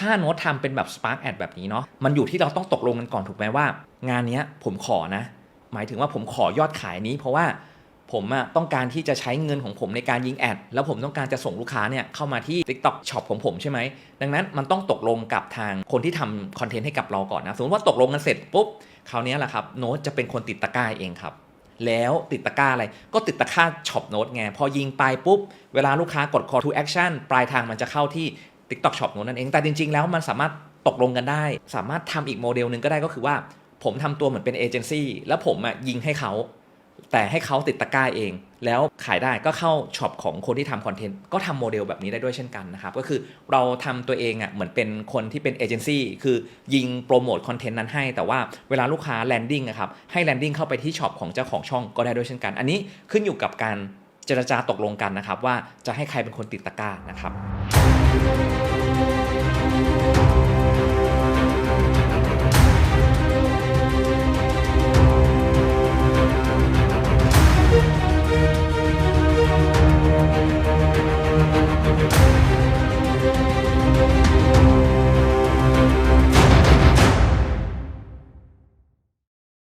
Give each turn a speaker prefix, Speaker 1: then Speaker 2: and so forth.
Speaker 1: ถ้าโน้ตทำเป็นแบบ Spark Ad แบบนี้เนาะมันอยู่ที่เราต้องตกลงกันก่อนถูกไหมว่า งานนี้ผมขอนะ หมายถึงว่าผมขอยอดขายนี้ เพราะว่าผมอะต้องการที่จะใช้เงินของผมในการยิงแอด แล้วผมต้องการจะส่งลูกค้าเนี่ยเข้ามาที่ TikTok Shop ของผมใช่ไหม ดังนั้นมันต้องตกลงกับทางคนที่ทำคอนเทนต์ให้กับเราก่อนนะ สมมติว่าตกลงกันเสร็จปุ๊บ คราวนี้แหละครับโน้ตจะเป็นคนติดตะกร้าเองครับ แล้วติดตะกร้าอะไร ก็ติดตะกร้าช็อปโน้ตไง พอยิงไปปุ๊บ เวลาลูกค้ากด call to action ปลายทางมันจะเข้าที่ TikTok Shop โน้ตนั่นเอง แต่จริง ๆ แล้วมันสามารถตกลงกันได้ สามารถทำอีกโมเดลหนึ่งก็ได้ก็คือว่า ผมทำตัวเหมือนเป็นเอเจนซี่แล้วผมอะยิงให้เขาแต่ให้เขาติดตะกร้าเอง แล้วขายได้ก็เข้าช็อปของคนที่ทำคอนเทนต์ก็ทำโมเดลแบบนี้ได้ด้วยเช่นกันนะครับ ก็คือเราทำตัวเองอะเหมือนเป็นคนที่เป็นเอเจนซี่คือยิงโปรโมทคอนเทนต์นั้นให้ แต่ว่าเวลาลูกค้าแลนดิ้งนะครับให้แลนดิ้งเข้าไปที่ช็อปของเจ้าของช่องก็ได้ด้วยเช่นกัน อันนี้ขึ้นอยู่กับการ จรจาตกลงกันนะครับ ว่าจะให้ใครเป็นคนติดตะกร้านะครับ